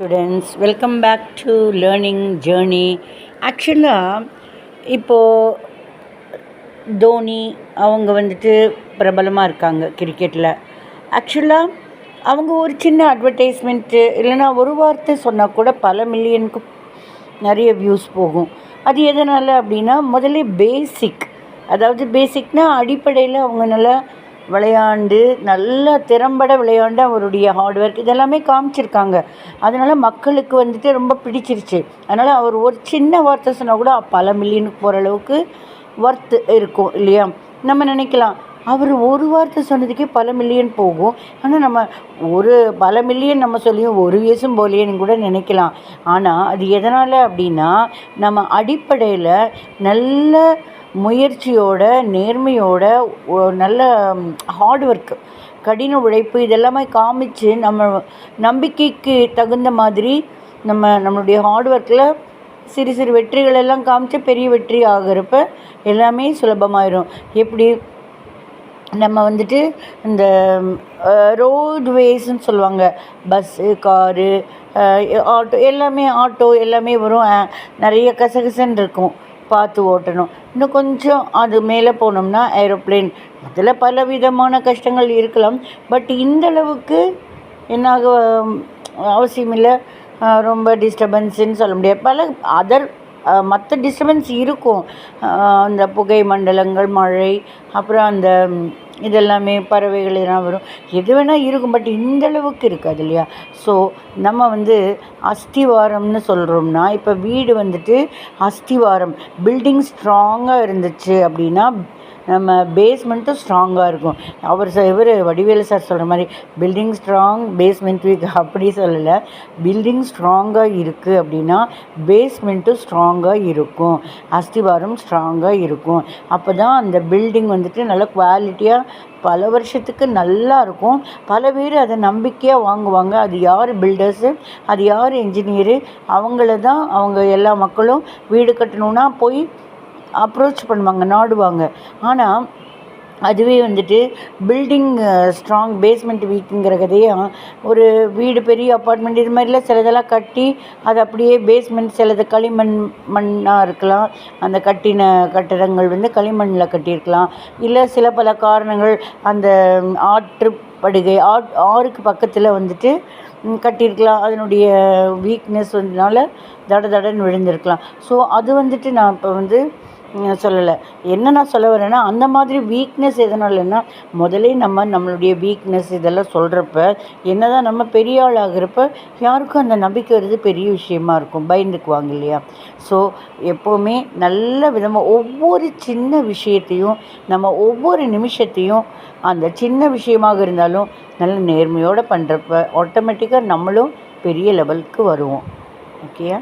Students welcome back to learning journey ஆக்சுவலாக இப்போது தோனி அவங்க வந்துட்டு பிரபலமாக இருக்காங்க கிரிக்கெட்டில் ஆக்சுவலாக அவங்க ஒரு சின்ன அட்வர்டைஸ்மெண்ட்டு இல்லைன்னா ஒரு வார்த்தை சொன்னால் கூட பல மில்லியனுக்கு நிறைய வியூஸ் போகும். அது எதனால் அப்படின்னா முதல்ல பேசிக் அதாவது பேசிக்னால் அடிப்படையில் அவங்க நல்லா விளையாண்டு நல்லா திறம்பட விளையாண்டு அவருடைய ஹார்ட் ஒர்க் இதெல்லாமே காமிச்சிருக்காங்க. அதனால் மக்களுக்கு வந்துட்டு ரொம்ப பிடிச்சிருச்சு. அதனால் அவர் ஒரு சின்ன வார்த்தை சொன்னால் கூட பல மில்லியனுக்கு போகிற அளவுக்கு ஒர்த்து இருக்கும் இல்லையா? நம்ம நினைக்கலாம். அவர் ஒரு வார்த்தை சொன்னதுக்கே பல மில்லியன் போகும். ஆனால் நம்ம ஒரு பல மில்லியன் நம்ம சொல்லியும் ஒரு வயசும் போலேன்னு கூட நினைக்கலாம். ஆனால் அது எதனால் அப்படின்னா நம்ம அடிப்படையில் நல்ல முயற்சியோட நேர்மையோட ஒ- நல்ல ஹார்ட் ஒர்க் கடின உழைப்பு இதெல்லாமே காமிச்சு நம்ம நம்பிக்கைக்கு தகுந்த மாதிரி நம்ம நம்மளுடைய ஹார்ட் ஒர்க்கில் சிறு சிறு வெற்றிகள் எல்லாம் காமிச்சு பெரிய வெற்றி ஆகிறப்ப எல்லாமே சுலபமாயிரும். எப்படி? நம்ம வந்துட்டு இந்த ரோட்வேஸ்ன்னு சொல்லுவாங்க. பஸ்ஸு காரு ஆட்டோ எல்லாமே ஆட்டோ எல்லாமே வரும். நிறைய கசகசன்னு இருக்கும். பார்த்து ஓட்டணும். இன்னும் கொஞ்சம் அது மேலே போனோம்னா ஏரோப்ளேன் அதில் பல விதமான கஷ்டங்கள் இருக்கலாம். பட் இந்த அளவுக்கு என்னாக அவசியம் இல்லை. ரொம்ப டிஸ்டர்பன்ஸுன்னு சொல்ல முடியாது. பல அதர் மற்ற டிஸ்டர்பன்ஸ் இருக்கும். அந்த புகை மண்டலங்கள் மழை அப்புறம் அந்த இதெல்லாமே பறவைகள் எல்லாம் வரும். எது வேணால் இருக்கும் பட் இந்தளவுக்கு இருக்காது இல்லையா? ஸோ நம்ம வந்து அஸ்திவாரம்னு சொல்கிறோம்னா இப்போ வீடு வந்துட்டு அஸ்திவாரம் பில்டிங் ஸ்ட்ராங்காக இருந்துச்சு அப்படின்னா நம்ம பேஸ்மெண்ட்டும் ஸ்ட்ராங்காக இருக்கும். அவர் இவர் வடிவேலு சார் சொல்கிற மாதிரி பில்டிங் ஸ்ட்ராங் பேஸ்மெண்ட் வீக் அப்படி சொல்லலை. பில்டிங் ஸ்ட்ராங்காக இருக்குது அப்படின்னா பேஸ்மெண்ட்டும் ஸ்ட்ராங்காக இருக்கும். அஸ்திவாரம் ஸ்ட்ராங்காக இருக்கும். அப்போ தான் அந்த பில்டிங் வந்துட்டு நல்ல குவாலிட்டியாக பல வருஷத்துக்கு நல்லா இருக்கும். பல பேர் அதை நம்பிக்கையாக வாங்குவாங்க. அது யார் பில்டர்ஸு அது யார் இன்ஜினியரு அவங்கள தான் அவங்க எல்லா மக்களும் வீடு கட்டணுன்னா போய் அப்ரோச் பண்ணுவாங்க நாடுவாங்க. ஆனால் அதுவே வந்துட்டு பில்டிங் ஸ்ட்ராங் பேஸ்மெண்ட் வீக்குங்கிற கதையாக ஒரு வீடு பெரிய அப்பார்ட்மெண்ட் இது மாதிரிலாம் சிலதெல்லாம் கட்டி அது அப்படியே பேஸ்மெண்ட் சிலது களிமண் மண்ணாக இருக்கலாம். அந்த கட்டின கட்டடங்கள் வந்து களிமண்ணில் கட்டியிருக்கலாம். இல்லை சில பல காரணங்கள் அந்த ஆற்றுப்படுகை ஆட் ஆறுக்கு பக்கத்தில் வந்துட்டு கட்டியிருக்கலாம். அதனுடைய வீக்னஸ் வந்தனால தட தடன்னு விழுந்திருக்கலாம். ஸோ அது வந்துட்டு நான் இப்போ வந்து சொல்லலை. என்ன நான் சொல்ல வரேன்னா அந்த மாதிரி வீக்னஸ் எதனாலன்னா முதலே நம்ம நம்மளுடைய வீக்னஸ் இதெல்லாம் சொல்கிறப்ப என்னதான் நம்ம பெரிய ஆள் ஆகிறப்ப யாருக்கும் அந்த நம்பிக்கை வருது பெரிய விஷயமா இருக்கும். பயந்துக்குவாங்க இல்லையா? ஸோ எப்போவுமே நல்ல விதமாக ஒவ்வொரு சின்ன விஷயத்தையும் நம்ம ஒவ்வொரு நிமிஷத்தையும் அந்த சின்ன விஷயமாக இருந்தாலும் நல்ல நேர்மையோடு பண்ணுறப்ப ஆட்டோமேட்டிக்காக நம்மளும் பெரிய லெவலுக்கு வருவோம். ஓகேயா